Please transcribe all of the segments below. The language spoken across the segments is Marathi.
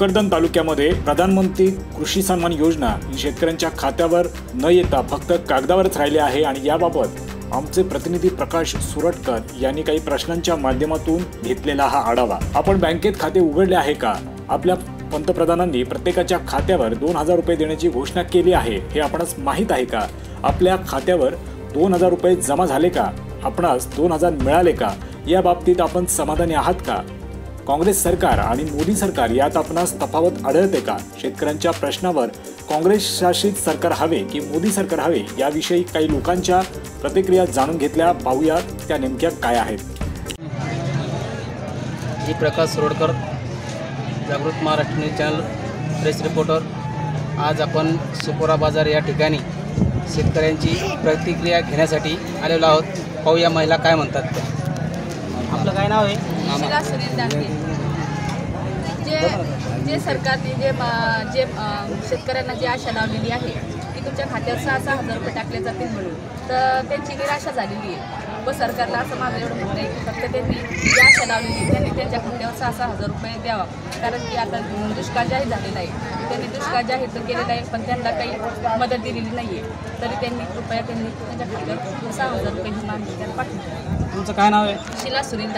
भोकरदन तालुक्यामध्ये प्रधानमंत्री कृषी सन्मान योजना ही शेतकऱ्यांच्या खात्यावर न येता फक्त कागदावरच राहिली आहे आणि याबाबत आमचे प्रतिनिधी प्रकाश सुरटकर यांनी काही प्रश्नांच्या माध्यमातून घेतलेला हा आढावा. आपण बँकेत खाते उघडले आहे का? आपल्या पंतप्रधानांनी प्रत्येकाच्या खात्यावर दोन हजार रुपये देण्याची घोषणा केली आहे हे आपणास माहीत आहे का? आपल्या खात्यावर दोन हजार रुपये जमा झाले का? आपणास दोन हजार मिळाले का? या बाबतीत आपण समाधानी आहात का? काँग्रेस सरकार आणि मोदी सरकार यात आपणास तफावत आढळते का? शेतकऱ्यांच्या प्रश्नावर काँग्रेस शासित सरकार हवे की मोदी सरकार हवे याविषयी काही लोकांच्या प्रतिक्रिया जाणून घेतल्या पाहूया त्या नेमक्या काय आहेत? मी Prakash Sodkar Jagrut Maharashtra news channel press reporter. आज आपण सुपोरा बाजार या ठिकाणी शेतकऱ्यांची प्रतिक्रिया घेण्यासाठी आलेलो आहोत. पाहूया महिला काय म्हणतात. त्या आपलं काय नाव आहे? शिला सुनील दांडगे जे जे सरकारने जे जे शेतकऱ्यांना जी आशा लावलेली आहे की तुमच्या खात्यात सहा सहा हजार रुपये टाकले जातील म्हणून तर त्यांची निराशा झालेली आहे. व सरकारला असं माझं एवढं म्हणणं आहे की फक्त त्यांनी जी आशा लावलेली त्यांनी त्यांच्या खात्यावर सहा सहा हजार रुपये द्यावा. कारण की आता दुष्काळ जाहीर झालेला आहे. त्यांनी दुष्काळ जाहीर तर केलेला आहे पण त्यांना काही मदत दिलेली नाही आहे तरी त्यांनी कृपया त्यांनी त्यांच्या खात्यावर सहा हजार रुपये ही मागणी त्यांना पाठवली तुमचं काय नाव आहे? शिला सुनील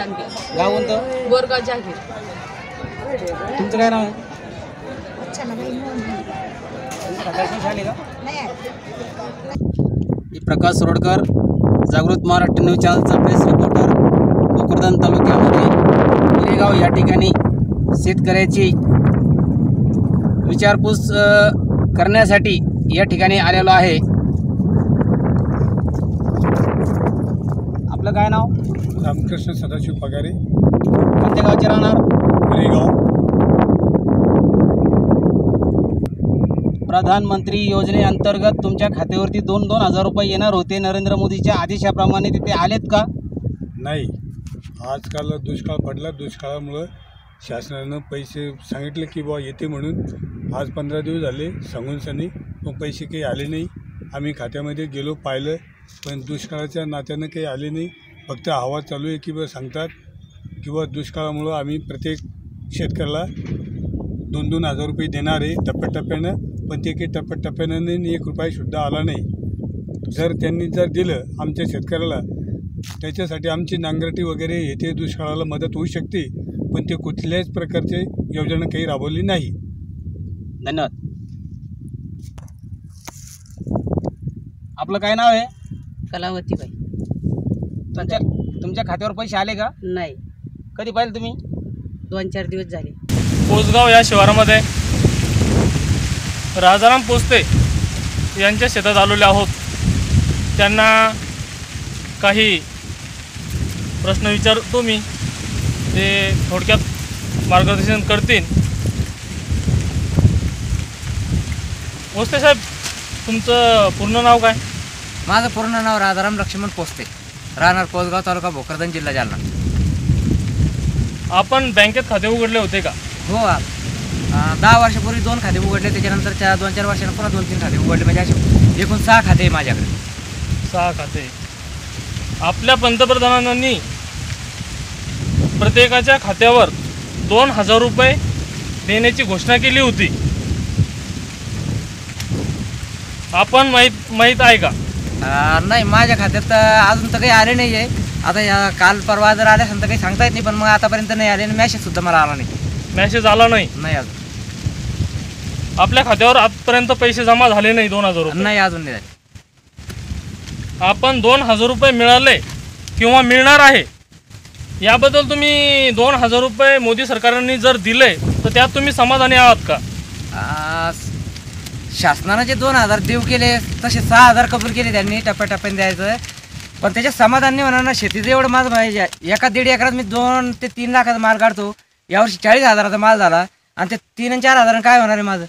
गाव कोणतं? बोरगाव जाहीर. तुमचं काय नाव आहे? प्रकाश सोडकर जागृत महाराष्ट्र न्यूज चॅनलचा प्रेस रिपोर्टर भोकरदन तालुक्यामध्ये हिरेगाव या ठिकाणी शेतकऱ्याची विचारपूस करण्यासाठी या ठिकाणी आलेलो आहे. आपलं काय नाव? रामकृष्ण सदाशिव पगारे. कोणत्या गावचे राहणार? गुरेगाव प्रधानमंत्री योजनेअंतर्गत तुमच्या खात्यावरती दोन दोन हजार रुपये येणार होते. नरेंद्र मोदीच्या आदेशाप्रमाणे तिथे आलेत का? नाही. आजकाल दुष्काळ पडला. दुष्काळामुळं शासनानं पैसे सांगितले की बुवा येते म्हणून. आज पंधरा दिवस झाले. सांगून सनी पण पैसे काही आले नाही. आम्ही खात्यामध्ये गेलो पाहिलं पण दुष्काळाच्या नात्यानं काही आले नाही. फक्त हवा चालू आहे की बा सांगतात किंवा दुष्काळामुळं आम्ही प्रत्येक शेतकऱ्याला दोन दोन हजार रुपये देणार आहे. टप्प्याटप्प्यानं पण ते काही टप्प्याटप्प्यानं नाही एक रुपयासुद्धा आला नाही. जर त्यांनी जर दिलं आमच्या शेतकऱ्याला त्याच्यासाठी आमची नांगरटी वगैरे येथे दुष्काळाला मदत होऊ शकते पण ते कुठल्याच प्रकारचे योजना काही राबवली नाही. धन्यवाद. आपलं काय नाव आहे? कलावतीबाई. तुमच्या तुमच्या खात्यावर पैसे आले का? नाही. कधी पाहिलं तुम्ही? दोन चार दिवस झाले. पोसगाव या शिवारामध्ये राजाराम पोस्ते यांच्या शेतात आलेले आहोत. त्यांना काही प्रश्न विचारतो मी. ते थोडक्यात मार्गदर्शन करतील. पोस्ते साहेब तुमचं पूर्ण नाव काय? माझं पूर्ण नाव राजाराम लक्ष्मण पोस्ते. राहणार कोसगाव तालुका भोकरदन जिल्हा जालना. आपण बँकेत खाते उघडले होते का? हो दहा वर्षापूर्वी दोन खाते उघडले त्याच्यानंतर चार दोन चार वर्षांना पुन्हा दोन तीन खाते उघडले. म्हणजे असे एकूण सहा खाते आहे माझ्याकडे. सहा खाते. आपल्या पंतप्रधानांनी प्रत्येकाच्या खात्यावर दोन हजार रुपये देण्याची घोषणा केली होती. आपण माहीत माहीत आहे का? अं, नाही माझ्या खात्यात अजून तर काही आले नाही आहे आता या काल परवा जर आले असेल तर काही सांगता येत नाही पण मग आतापर्यंत नाही आले आणि मॅसेज सुद्धा मला आला नाही. मेसेज आला नाही? नाही अजून. आपल्या खात्यावर आजपर्यंत पैसे जमा झाले नाही दोन हजार रुपये. नाही अजून नाही झाले. आपण दोन हजार रुपये मिळाले किंवा मिळणार आहे याबद्दल तुम्ही दोन हजार रुपये मोदी सरकारने जर दिले तर त्यात तुम्ही समाधानी आहात का? आ, शासनानं जे दोन हजार देऊ केले तसे सहा हजार कबूल केले त्यांनी टप्प्याटप्प्याने द्यायचं. पण त्याच्या समाधान नाही होणार ना शेतीचं एवढं माझं पाहिजे. एका दीड एकरात मी दोन ते तीन लाखाचा माल काढतो. यावर्षी चाळीस हजाराचा माल झाला. आणि ते तीन आणि चार हजारानं काय होणार आहे माझं?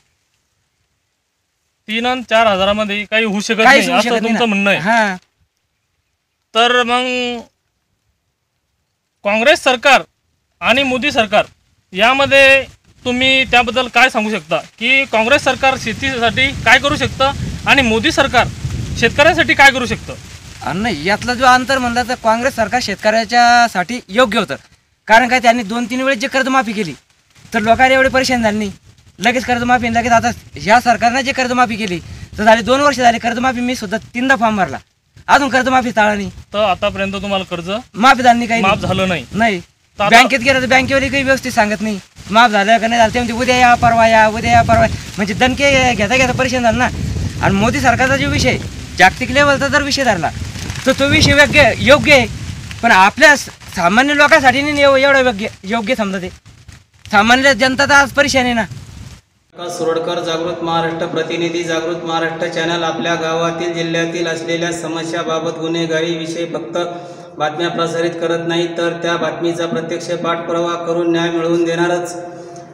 तीन आणि चार हजारामध्ये काही होऊ शकत काहीच नाही होऊ असं शकत तुमचं म्हणणं नाही आहे. हा. तर मग काँग्रेस सरकार आणि मोदी सरकार यामध्ये तुम्ही त्याबद्दल काय सांगू शकता? की काँग्रेस सरकार शेतीसाठी काय करू शकतं आणि मोदी सरकार शेतकऱ्यांसाठी काय करू शकतं? आणि नाही यातला जो अंतर म्हणला तर काँग्रेस सरकार शेतकऱ्याच्यासाठी योग्य होतं. कारण काय त्यांनी दोन तीन वेळेस जे कर्जमाफी केली तर लोकांना एवढे परेशान झाले नाही. लगेच कर्जमाफी आणि लगेच आता ह्या सरकारनं जे कर्जमाफी केली तर झाले दोन वर्ष झाले कर्जमाफी मी सुद्धा तीनदा फॉर्म भरला. अजून कर्जमाफी टाळा नाही तर आतापर्यंत तुम्हाला कर्ज माफी झाली नाही काही माफ. झालं नाही. नाही. तर आता- बँकेत गेलं तर बँकेवाली काही व्यवस्थित सांगत नाही. माफ झालं का नाही झालं ते म्हणते उद्या या परवा या उद्या या परवा या. म्हणजे दणके घेता घेता परेशान झालं ना. आणि मोदी सरकारचा जो विषय जागतिक लेवलचा जर विषय धरला तर तो विषय योग्य योग्य आहे. पण आपल्या स- सामान्य लोकांसाठी नाही एव- एवढं योग्य योग्य समजा ते. सामान्य जनता तर आज परेशान आहे ना. प्रकाश सुरडकर जागृत महाराष्ट्र प्रतिनिधी जागृत महाराष्ट्र चॅनल आपल्या गावातील जिल्ह्यातील असलेल्या समस्याबाबत गुन्हेगारीविषयी फक्त बातम्या प्रसारित करत नाही तर त्या बातमीचा प्रत्यक्ष पाठपुरावा करून न्याय मिळवून देणारच.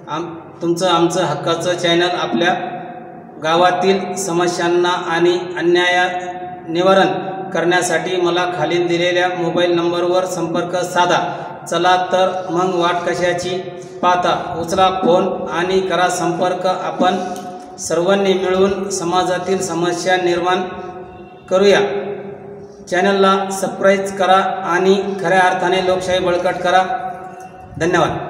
आम तुमचं आमचं हक्काचं चॅनल आपल्या गावातील समस्यांना आणि अन्याया निवारण करण्यासाठी मला खालील दिलेल्या मोबाईल नंबरवर संपर्क साधा. चला तर मग वाट कशाची पाहता. उचला फोन आणि करा संपर्क. आपण सर्वांनी मिळून समाजातील समस्या निर्माण करूया. चॅनलला सबस्क्राईब करा आणि खऱ्या अर्थाने लोकशाही बळकट करा. धन्यवाद.